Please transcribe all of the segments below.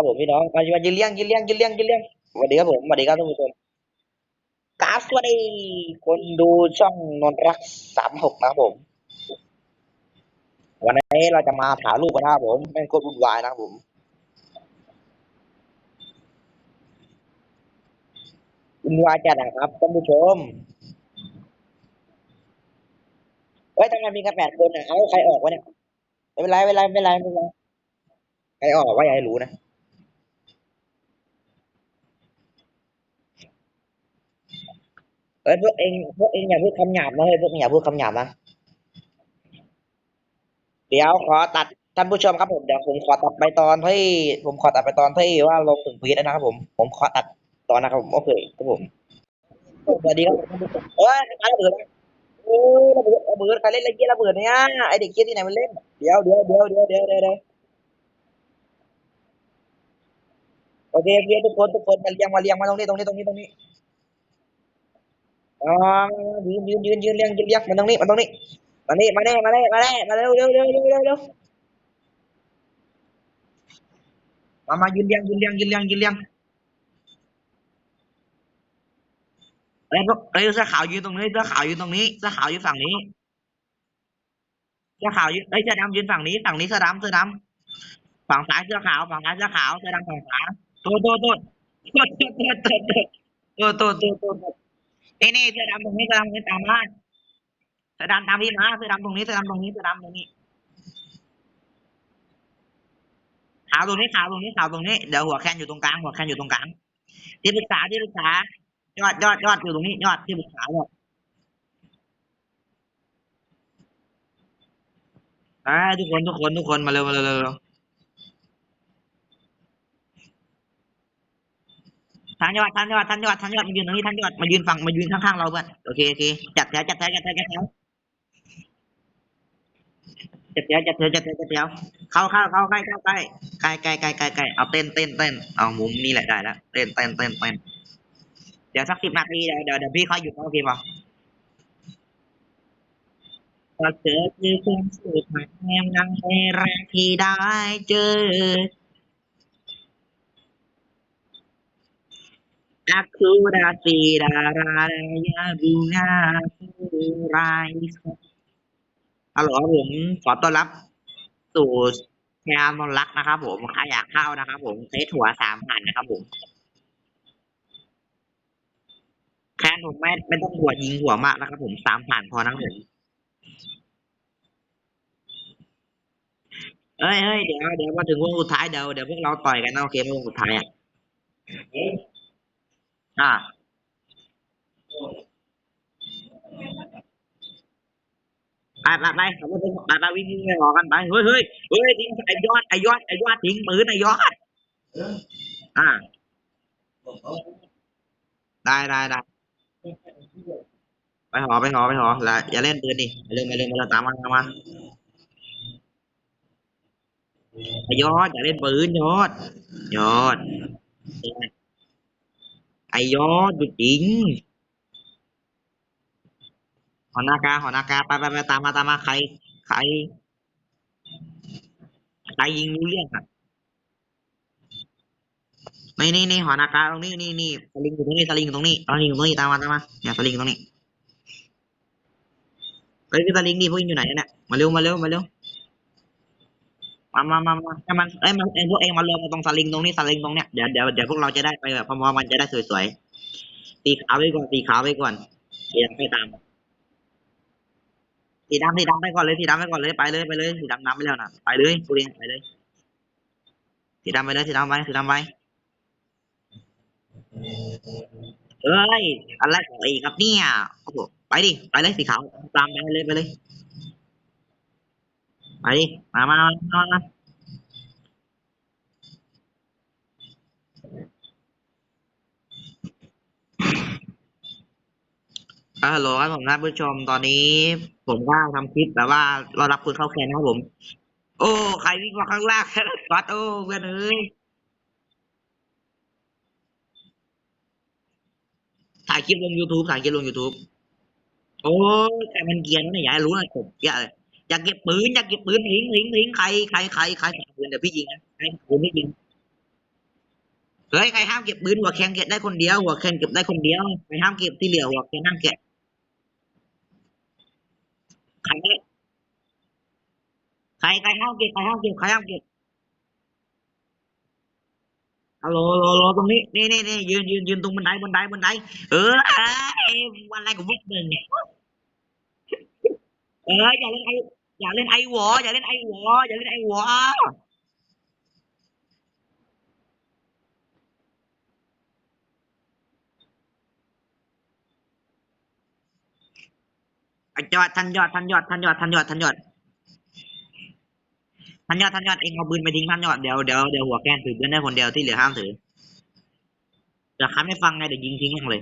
ครับผมพี่น้องมามายืนเลี้ยงยืนเลี้ยงยืนเลี้ยงยืนเลี้ยงสวัสดีครับผมสวัสดีครับท่านผู้ชมกราบสวัสดีคนดูช่องนนท์รักสามหกนะครับผม วันนี้เราจะมาถ่ายรูปกันนะครับผมเป็นโคตรวุ่นวายนะครับผมวุ่นวายจัดนะครับท่านผู้ชมเฮ้ยทำไมมีกันแปดคนอะเอาใครออกวะเนี่ยไม่เป็นไรไม่เป็นไรไม่เป็นไรไม่เป็นไรใครออกว่าอย่าให้รู้นะ อ้ยพวกเองพวกเองอย่าพูดคำหยาบนะเฮ้ยพวกเองอย่าพูดคำหยาบนะเดี๋ยวขอตัดท่านผู้ชมครับผมเดี๋ยวผมขอตัดไปตอนที่ผมขอตัดไปตอนที่ว่าลงถึงพีชแล้วนะครับผมผมขอตัดตอนนะครับผมโอเคครับผมสวัสดีครับผมเอ้ยใครระเบิดโอ้ยระเบิดระเบิดใครเล่นอะไรเกี้ยระเบิดเนี่ยไอเด็กเกี้ยที่ไหนมันเล่นเดี๋ยวเดี๋ยวเดี๋ยวเดี๋ยวเดี๋ยวเดี๋ยวเดี๋ยวโอเคโอเคทุกคนทุกคนมาเรียงมาเรียงมาตรงนี้ตรงนี้ตรงนี้ตรงนี้ อ๋อยืนยืนยืนยืนเรียงยืนเรียงมาตรงนี้มาตรงนี้มานี่มาเน่มาเน่มาเน่มาเร็วเร็วเร็วเร็วเร็วเร็วมามายืนเรียงยืนเรียงยืนเรียงยืนเรียงเอ้ยพวกเอ้ยเสื้อขาวยืนตรงนี้เสื้อขาวยืนตรงนี้เสื้อขาวยืนฝั่งนี้เสื้อขาวยืนเอ้ยเสื้อดำยืนฝั่งนี้ฝั่งนี้เสื้อดำเสื้อดำฝั่งซ้ายเสื้อขาวฝั่งซ้ายเสื้อขาวเสื้อดำฝั่งขวาโตโตโตโตโตโตโตโตโตโตโตโต นี่นี่เสื้อดำตรงนี้เสื้อดำตรงนี้ตามมาเสื้อดำตามพี่มาเสื้อดำตรงนี้เสื้อดำตรงนี้เสื้อดำตรงนี้ขาวตรงนี้ขาวตรงนี้ขาวตรงนี้เดี๋ยวหัวแคนอยู่ตรงกลางหัวแคนอยู่ตรงกลางที่ปรึกษาที่ปรึกษายอดยอดยอดอยู่ตรงนี้ ยอดที่ปรึกษายอดอ่าทุกคนทุกคนทุกคนมาเร็วมาเร็วเร็ว เร็วท่านยอดท่านยอดท่านยอดท่านยอดมายืนตรงนี้ท่านยอดมายืนฝั่งมายืนข้างๆเราเพื่อนโอเคโอเคจัดแถวจัดแถวจัดแถวจัดแถวจัดแถวจัดแถวจัดแถวจัดแถวเข้าเข้าเข้าใกล้เข้าใกล้ใกล้ใกล้ใกล้ใกล้ใกล้เอาเต้นเต้นเต้นเอามุมนี้แหละได้แล้วเต้นเต้นเต้นเต้นเดี๋ยวสักสิบนาทีเดี๋ยวเดี๋ยวเดี๋ยวพี่ค่อยหยุดโอเคป่ะก็เจอคือความสุขมาแนมดังในแรกที่ได้เจอ อาคูดาซีดาราดายาบูนาคูไรฮัลโหลครับผมขอต้อนรับสู่แชร์มนรักนะครับ ผมใครอยากเข้านะครับ ผมเซตหัวสามพันนะครับ ผมแค่ผมไม่ไม่ต้องหัวยิงหัวมากนะครับ ผมสามผ่านพอนะครับผมเอ้ยเอ้ยเดี๋ยวเดี๋ยวมาถึงวงสุดท้ายเดี๋ยวเดี๋ยวพวกเราต่อยกันนะโอเคไหมวงสุดท้ายอะ อ่าไปไปไปขับรถไปไปไปวิ่งวิ่งไปหอกันไปเฮ้ยเฮ้ยเฮ้ยทิ้งไอ้ยอดไอ้ยอดไอ้ยอดทิ้งปืนไอ้ยอดอ่าได้ได้ได้ไปหอไปหอไปหอแล้วอย่าเล่นปืนดิอย่าเล่นมาเล่นมาเล่นตามมาตามมาไอ้ยอดอย่าเล่นปืนยอดยอด ไอยอดดูจริงหอนากาหอนากาไปไปไปตามมาตามมาใคร ใคร ใครยิงรู้เรื่องอะนี่นี่นี่หอนากาตรงนี้นี่นี่สลิงอยู่ตรงนี้สลิงอยู่ตรงนี้สลิงอยู่ตรงนี้ตามมาตามมาเนี่ยสลิงอยู่ตรงนี้เฮ้ยคือสลิงนี่พวกยิงอยู่ไหนเนี่ยมาเร็วมาเร็วมาเร็ว มามามามาให้มันเอ้ยมันเอ้พวกเองมารวมกันตรงสลิงตรงนี้สลิงตรงเนี้ยเดี๋ยวเดี๋ยวเดี๋ยวพวกเราจะได้ไปแบบพร้อมๆมันจะได้สวยๆสีขาวไว้ก่อนสีขาวไว้ก่อนเดี๋ยวไปตามสีดำสีดำไปก่อนเลยสีดำไปก่อนเลยไปเลยไปเลยสีดำนำไปแล้วนะไปเลยกูเรียนไปเลยสีดำไปเลยสีดำไปสีดำไปเอ้ยอะไรของไอ้ครับเนี่ยโอ้โหไปดิไปเลยสีขาวตามไปเลยไปเลย ไปดิมามามามาอ่าฮัลโหลครับผมท่านผู้ชมตอนนี้ผมก็ทำคลิปแบบว่าเรารับคนเข้าแคนนะครับผม โอ้ ใครวิ่งมาข้างล่างวัดโอ้เพื่อนเอ้ยถ่ายคลิปลง YouTube ถ่ายคลิปลง YouTube โอ้แต่มันเกียนนะอย่าให้รู้นะผมอย่า อยากเก็บปืนอยากเก็บปืนทิ้งทิ้งทิ้งใครใครใครใครฝากปืนเดี๋ยวพี่ยิงนะใครปืนไม่ยิงเฮ้ยใครห้ามเก็บปืนหัวแคนเก็บได้คนเดียวหัวแคนเก็บได้คนเดียวใครห้ามเก็บที่เหลือหัวแคนห้ามเก็บใครใครใครห้ามเก็บใครห้ามเก็บใครห้ามเก็บฮัลโหลฮัลโหลโหลตรงนี้นี่นี่นี่ยืนยืนยืนตรงบันไดบันไดบันไดเออเอ้ยวันอะไรของพวกมึงเนี่ยเอออย่าเล่นไอ อย่าเล่นไอวออย่าเล่นไอวออย่าเล่นไอวอยอดทันยอดทันยอดทันยอดทันยอดทันยอดทันยอดทันยอดเองเอาปืนไปทิ้งทันยอดเดี๋ยวเดี๋ยวเดี๋ยวหัวแกนถือปืนได้คนเดียวที่เหลือห้ามถือเดี๋ยวคันไม่ฟังไงเดี๋ยวยิงทิ้งยังเลย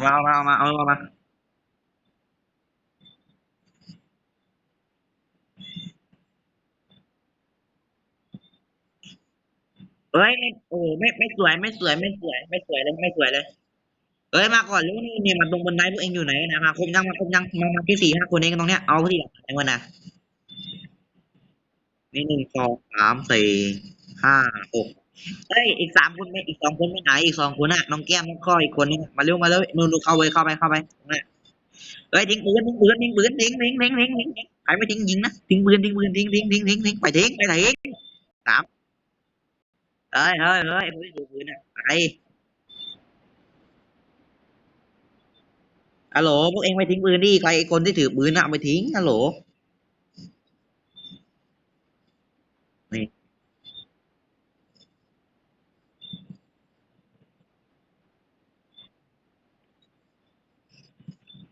เอามาเอามาเอามาเอามาเอามาเอ้ยไม่โอ้ไม่ไม่สวยไม่สวยไม่สวย ไม่สวยเลยไม่สวยเลย เอ้ยมาก่อนรู้นี่นี่มาตรงบนไดพวกเองอยู่ไหนนะมาครบยังมาครบยังมามาที่สี่ห้าคนเองตรงเนี้ยเอาที่หลังไอ้วันน่ะนี่หนึ่งสองสามสี่ห้าหก เอ้ยอีกสามคนไม่อีกสองคนไม่ไหนอีกสองคนน่ะน้องแก้มน้องก้อยอีกคนนึงมาเร็วมาเร็วนู่นๆเข้าไปเข้าไปเข้าไปนี่ยเอ้ยทิ้งปืนทิ้งปืนทิ้งปืนทิ้งทิ้งทิ้งทิ้งทิ้งทิ้งใครไม่ทิ้งยิงนะทิ้งปืนทิ้งปืนทิ้งทิ้งทิ้งทิ้งทิ้งไปทิ้งไปทิ้งสามเฮ้ยเฮ้ยเฮ้ยไอ้คนที่ถือปืนอะไปฮัลโหลพวกเองไปทิ้งปืนดิใครคนที่ถือปืนน่ะเอาไปทิ้งฮัลโหล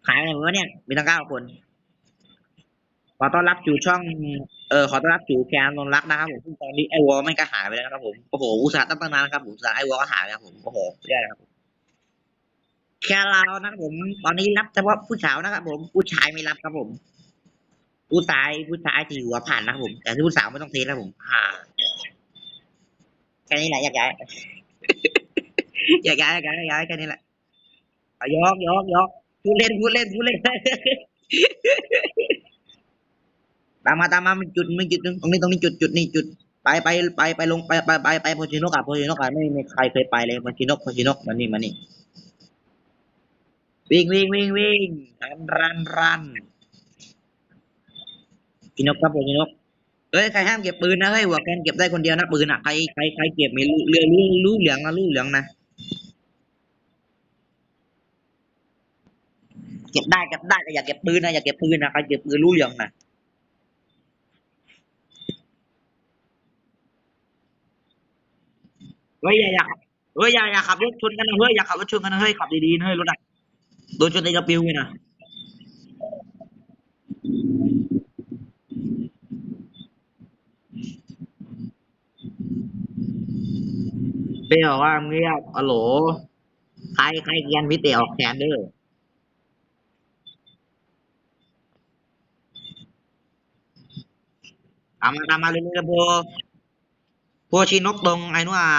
ขายอะไรวะเนี่ย มีตั้งเก้าคน ขอต้อนรับสู่ช่อง เออขอต้อนรับสู่แคนนนรักนะครับผมซึ่งตอนนี้ไอวอลไม่งก็หายไปแล้วครับผม โอ้โห อุตส่าห์ตั้งนานนะครับผมอุตส่าห์ไอวอลก็หายไปแล้วครับผม โอ้โหไม่ได้ครับแค่เรานะครับผม ตอนนี้รับเฉพาะผู้สาวนะครับผม ผู้ชายไม่รับครับผม ผู้ชายผู้ชายที่หัวผ่านนะครับผม แต่ผู้สาวไม่ต้องเทสนะผมอ่าแค่นี้แหละอยากย้ายอยากย้ายอยากย้ายอยากย้ายแค่นี้แหละยอกยอกยอก พูดเล่นพูดเล่นพูดเล่นตามมาตามมามันจุดมันจุดนึงตรงนี้ตรงนี้จุดจุดนี่จุดไปไปไปไปลงไปไปไปไปโพชิโนกอะโพชิโนกอะไม่มีใครเคยไปเลยโพชิโนกโพชิโนกมันนี่มันนี่วิ่งวิ่งวิ่งวิ่งรันรันรันพี่นกครับผมพี่นกเฮ้ยใครห้ามเก็บปืนนะเฮ้ยหัวแกนเก็บได้คนเดียวนะปืนอะใครใครใครเก็บไม่รู้เรื่องรู้รู้เหลืองนะรู้เหลืองนะ ก็บได้เก็บได้แต่อย่าเก็บปืนนะอย่าเก็บปืนนะใครเก็บปืนรู้เหลืองนะเฮ้ยอย่าอย่าขับเฮ้ยอย่าอย่าขับรถชนกันนะเฮ้ยอย่าขับรถชนกันนะเฮ้ยขับดีๆนะเฮ้ยรถอะโดนชนในกระปิวเลยนะเป้บอกว่าเงียบอ๋อโหลใครใครเกียนพิเตออกแขนเด้อามมาตามมาเรื่อยๆพวพวชินกตรงไอ้นู่นอะ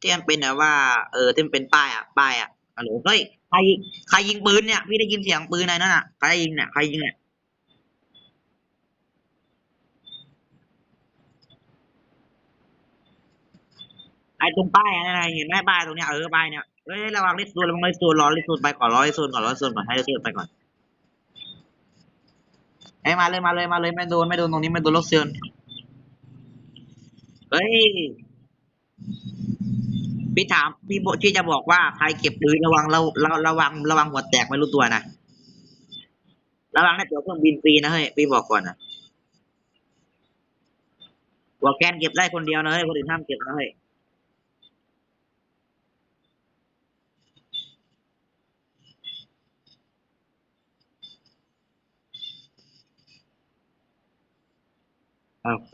ที่มันเป็นแบบว่า เออที่มันเป็นป้ายอะป้ายอะอ๋อโหลเฮ้ยใครใครยิงปืนเนี่ยพี่ได้ยินเสียงปืนอะไรนั่นอะใครยิงเนี่ยใครยิงเนี่ยไอ้ตรงป้ายอะไรเห็นไหมป้ายตรงเนี้ยเออป้ายเนี่ยเฮ้ยระวังลิสซูนระวังลิสซูนรอลิสซูนไปก่อนรอลิสซูนก่อนรอลิสซูนก่อนให้ลิสซูนไปก่อน ไอ้ยมาเลยมาเลยมาเลยไม่โดนไม่โดนตรงนี้ไม่โดนลิสซูนเฮ้ยพี่ถามพี่โบที่จะบอกว่าใครเก็บปืนระวังเราเราระวังระวังหัวแตกไม่รู้ตัวนะระวังนะเดี๋ยวเครื่องบินฟรีนะเฮ้ยพี่บอกก่อนนะหัวแกนเก็บได้คนเดียวนะเฮ้ยคนอื่นห้ามเก็บนะเฮ้ย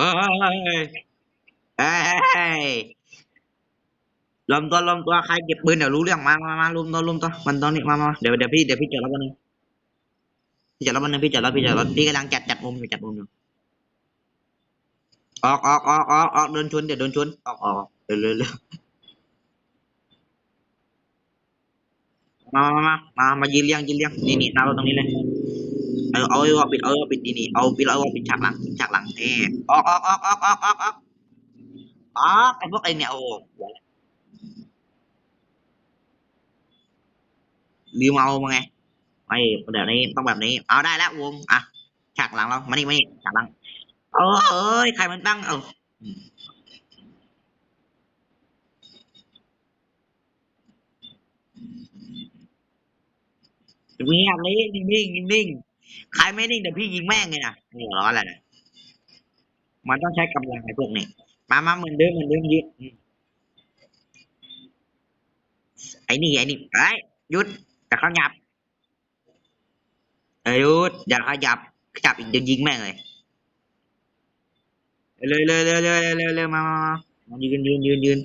อาเฮ้ยเฮ้ยเฮ้ยรวมตัวรวมตัวใครเก็บปืนเดี๋ยวรู้เรื่องมามามารวมตัวรวมตัวมันตอนนี้มามาเดี๋ยวเดี๋ยวพี่เดี๋ยวพี่จอดรถวันนึงพี่จอดรถวันนึงพี่จอดรถพี่จอดรถพี่กำลังจัดจัดมุมอยู่จัดมุมอยู่ออกออกออกออกออกเดินชนเดี๋ยวเดินชนออกออกเร็วเร็วเร็วมามามามามายืนเรียงยืนเรียงนี่นี่หน้ารถตรงนี้เลย เอาเอาไอ้วอลปิดเอาไอ้วอลปิดนี่นี่เอาปิดเอาไอ้วอลปิดฉากหลังฉากหลังเอ๊ออกออกออกออกออกออกออกออกไอ้พวกเองเนี่ยโอ้ลืมเอามาไงไม่เดี๋ยวนี้ต้องแบบนี้ เอาได้แล้ววงอะฉากหลังเรามานี่มานี่ฉากหลังเออเอ้ยใครมันตั้งเอาเงียบเลยนิ่งนิ่งนิ่งนิ่ง ใครไม่นิ่งเดี๋ยวพี่ยิงแม่งเลยนะหัวร้อนอะไรนะมันต้องใช้กำลังไอ้พวกนี้มามาเหมือนเดิมเหมือนเดิมยึดไอ้นี่ไอ้นี่ไอ้ยหยุดจะขยับเอ้ยุดอย่าขยับขยับอีกเดี๋ยวยิงแม่งเลยเลยเลยเลยเลยเลยเลยมามามายืนยืนยืนยืน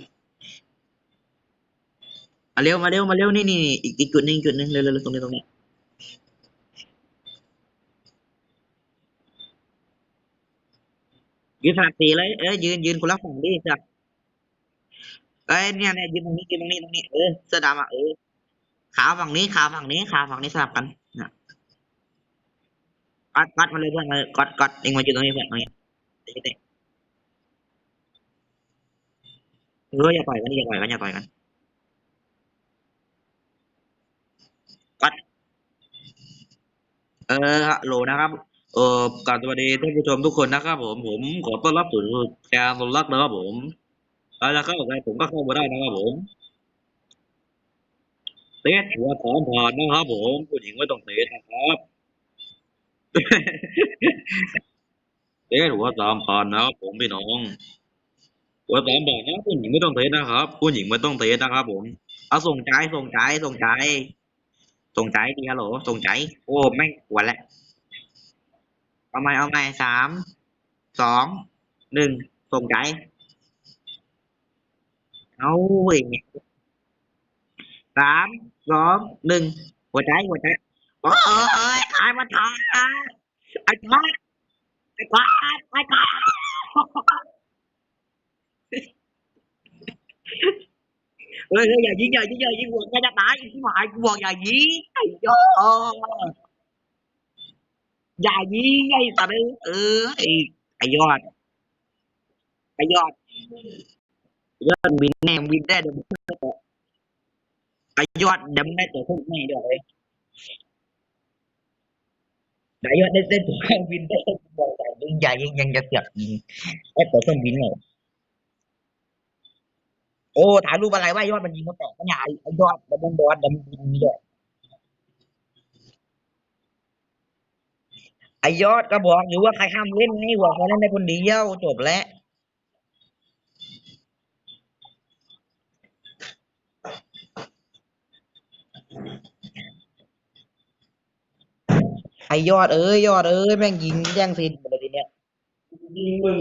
มาเร็วมาเร็วมาเร็วนี่นี่อีกอีกจุดหนึ่งจุดหนึ่งเร็วเร็วเร็วตรงนี้ตรงนี้ ยืนสลับสีเลยเอ้ยยืนยืนคนละฝั่งดิจ้ะเอ้ยเนี่ยเนี่ยยืนตรงนี้ยืนตรงนี้ตรงนี้เออเสื้อดำอะเออขาฝั่งนี้ขาฝั่งนี้ขาฝั่งนี้สลับกันนะกัดกัดมาเลยเพื่อนมาเลยกัดกัดเองมายืนตรงนี้เพื่อนตรงนี้เดี๋ยวเดี๋ยวเอออย่าต่อยกันอย่าต่อยกันอย่าต่อยกันกัดเออฮัลโหลนะครับ เออกราบสวัสดีท่านผู้ชมทุกคนนะครับผมผมขอต้อนรับสู่แกรนรักนะครับผมแล้วจะเข้าใครผมก็เข้ามาได้นะครับผมเตะหัวสามผ่านนะครับผมผู้หญิงไม่ต้องเตะนะครับ เตะหัวสามผ่านนะครับผมพี่น้องหัวสามผ่านนะผู้หญิงไม่ต้องเตะนะครับ ผู้หญิงไม่ต้องเตะนะครับ ผมเอาส่งใจส่งใจส่งใจส่งใจดีฮัลโหลส่งใจโอ้แม่งหวนแล้ว เอาใหม่เอาใหม่สาม สอง หนึ่งส่งใจ เอาเว้ยสาม สอง หนึ่งหัวใจหัวใจโอ้ยขายมาทางไอ้กอดไอ้กอดไอ้กอดเฮ้ยเฮ้ยอย่ายิงอย่ายิงอย่ายิงหัวจะตายอีกที่หมายกูบอกอย่ายิงไอ้ยอ อย่ายิงไอ้สัตว์เออไอ้ไอ้ยอดไอ้ยอดยอดบินแน่บินได้เดี๋ยวไอ้ยอดเดี๋ยวได้ตัวพวกแม่เด้วยวเลยไอ้ยอดได้ได้ตัวเครื่องบินได้บอกแต่ยิงอย่ยิงยังจะเสือกยิงไอ้ตัวเครื่องบินเลยโอ้ถ่ายรูปอะไรว่ายอดมันยิงมาแตกปัญญาไอ้ยอดมันบอลดำบินด้วย ไอ้ยอดก็บอกอยู่ว่าใครห้ามเล่นไงบอกเขาเล่นได้คนเดียวจบแล้วไอ้ยอดเอ้ยยอดเอ้ยแม่งยิงแย่งซีนหมดเลยทีเนี้ยยิงมึง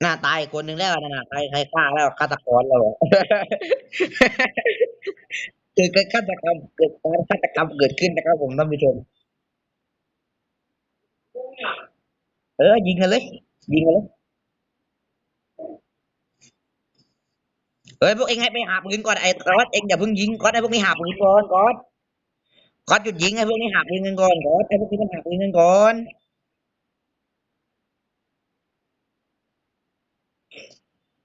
หน้าตายคนหนึ่งแล้วนะนะใครใครฆ่าแล้วฆาตกรแล้วเหรอเกิดการฆาตกรรมเกิดการฆาตกรรมเกิดขึ้นนะครับผมท่านผู้ชมเออ ยิงกันเลย ยิงกันเลยเอ้ยพวกเองให้ไปหาปืนก่อนไอ้ก๊อตเองอย่าเพิ่งยิงก๊อตไอ้พวกนี้หาปืนก่อนก๊อตก๊อตหยุดยิงไอ้พวกนี้หาปืนกันก่อนก๊อตไอ้พวกนี้มันหาปืนกันก่อน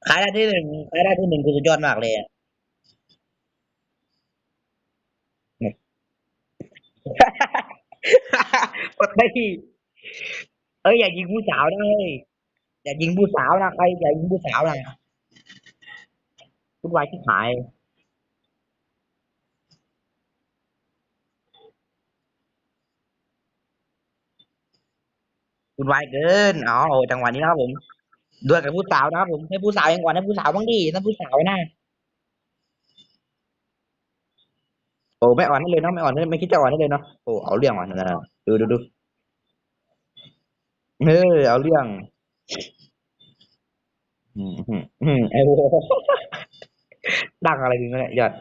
ใครได้ที่หนึ่งใครได้ที่หนึ่งคือสุดยอดมากเลยอะปกติเอ้ยอย่ายิงผู้สาวนะเฮ้ยอย่ายิงผู้สาวนะใครอย่ายิงผู้สาวนะคุณวายที่หายคุณวายเกินอ๋อจังหวะนี้นะครับผมด้วยกับผู้สาวนะครับผมให้ผู้สาวเองก่อนให้ผู้สาวบ้างดินั่นผู้สาวนะโอ้ไม่อ่อนให้เลยเนาะไม่อ่อนให้ไม่คิดจะอ่อนให้เลยเนาะโอ้เอาเรื่องว่ะนะดูดูดู เออ เอาเรื่อง อืม อืม อืม ไอ้โหดังอะไรดีเนี่ยยอด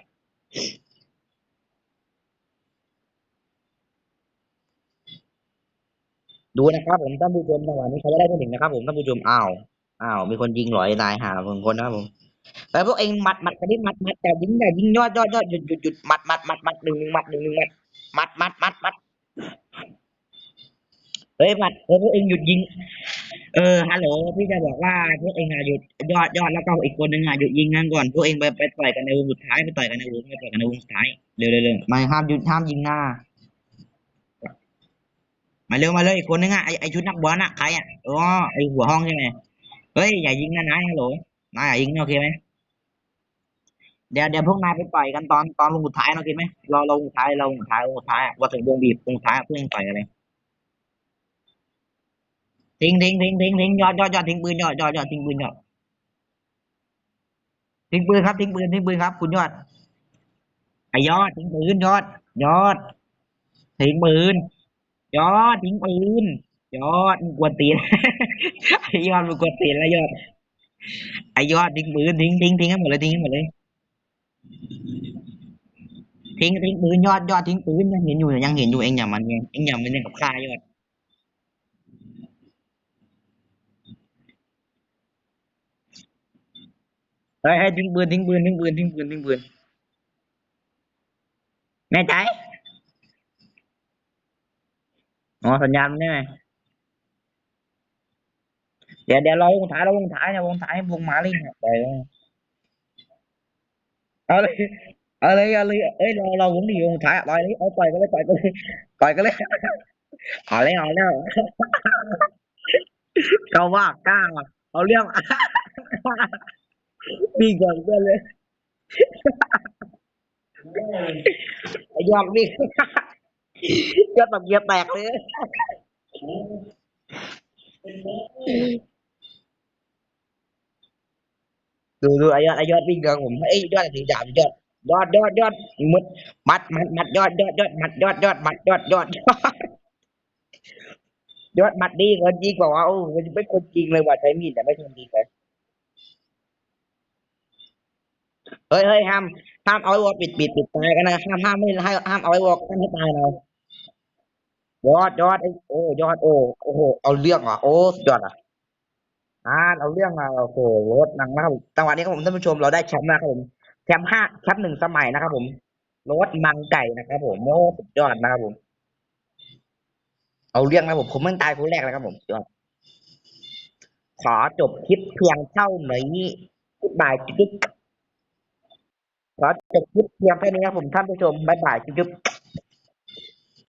ดูนะครับผมท่านผู้ชมจังหวะนี้เขาจะได้ที่หนึ่งนะครับผมท่านผู้ชมอ้าวอ้าวมีคนยิงหลอยตายหาบางคนนะครับผมแล้วพวกเองหมัดหมัดกันดิหมัดหมัดแต่ยิงแต่ยิงยอดยอดยอดหยุดหยุดหยุดหมัดหมัดหมัดหมัดหนึ่งหนึ่งหมัดหนึ่งหนึ่งหมัดหมัดหมัดหมัดหมัด เฮ้ยบัดเออพวกเองหยุดยิง เออฮัลโหลพี่จะบอกว่าพวกเองอะหยุดยอดยอดแล้วก็อีกคนนึงอะหยุดยิงนั่นก่อนพวกเองไปไปต่อยกันในวงสุดท้ายไปต่อยกันในวงไปต่อยกันในวงสุดท้ายเร็วเร็วเร็วมาห้ามหยุดห้ามยิงหน้า มาเร็วมาเลยอีกคนนึงอะไอไอชุดนักบอลอะใครอะอ๋อไอหัวห้องใช่ไหมเฮ้ยอย่ายิงนะนายฮัลโหลนายอย่ายิงนะโอเคไหมเดี๋ยวเดี๋ยวพวกนายไปต่อยกันตอนตอนวงสุดท้ายนะโอเคไหมรอเราวงสุดท้ายเราวงสุดท้ายวงสุดท้ายอะว่าถึงวงบีบวงสุดท้ายอะเพื่อนต่อยอะไร ทิ้งทิ้งทิ้งทิ้งทิ้งยอดยอดยอดทิ้งปืนยอดยอดยอดทิ้งปืนยอดทิ้งปืนครับทิ้งปืนทิ้งปืนครับ คุณยอดไอยอดทิ้งปืนยอด ยอดทิ้งปืนยอดทิ้งปืนยอดมึงกวนตีนไอยอดมึงกวนตีนแล้วยอดไอยอดทิ้งปืนทิ้งทิ้งทิ้งให้หมดเลยทิ้งให้หมดเลยทิ้งทิ้งปืนยอดยอดทิ้งปืนยังเห็นอยู่ยังเห็นอยู่เองอย่ามันเองเองอย่ามันเล่นกับข้ายอด เฮ้ยให้ทิ้งปืนทิ้งปืนทิ้งปืนทิ้งปืนทิ้งปืนแน่ใจอ๋อสัญญาณมันได้ไหมเดี๋ยวเดี๋ยวเราวงท้ายเราวงท้ายเนี่ยวงท้ายวงมาเลยเนี่ยไปเลยเอาเลยเอาเลยเอาเลยเอ้ยเราเราวงดีวงท้ายอะต่อยเลยเอาต่อยกันเลยต่อยกันเลยต่อยกันเลยเอาเลยเอาแล้วเขาว่ากล้าว่ะเอาเรื่อง นี่ก่อนเพื่อนเลยไอ้ยอดนี่ยอดแบบเหยียบแตกเลย ดูดูไอยอดไอยอดวิ่งเดินผมไอยยอดถือดาบยอดยอดยอดยอดมุดมัดมัดมัดยอดยอดยอดมัดยอดยอดมัดยอดยอดยอดมัดดีคนจริงบอกว่าโอ้มันไม่คนจริงเลยว่ะใช้มีดแต่ไม่คนจริงเลย เฮ้ยเฮ้ยห้ามห้ามเอาไอ้วอลปิดปิดปิดตายกันนะห้ามห้ามไม่ให้ห้ามเอาไอ้วอลกันให้ตายเรายอดยอดไอ้โอ้ยอดโอ้โอ้โหเอาเรื่องอะโอ้สุดยอดอะอ่าเอาเรื่องมาโอ้โหรถหนังนะครับผมจังหวะนี้ครับผมท่านผู้ชมเราได้แชมป์นะครับผมแชมป์ห้าแชมป์หนึ่งสมัยนะครับผมรถมังไก่นะครับผมโอ้สุดยอดนะครับผม เอาเรื่องนะครับผมผมเพิ่งตายคนแรกนะครับผมยอดขอจบคลิปเพียงเท่านี้บายบายจุ๊บ ก็จบคลิปเพียงแค่นี้ครับผมท่านผู้ชมบ๊ายบายจุ๊บ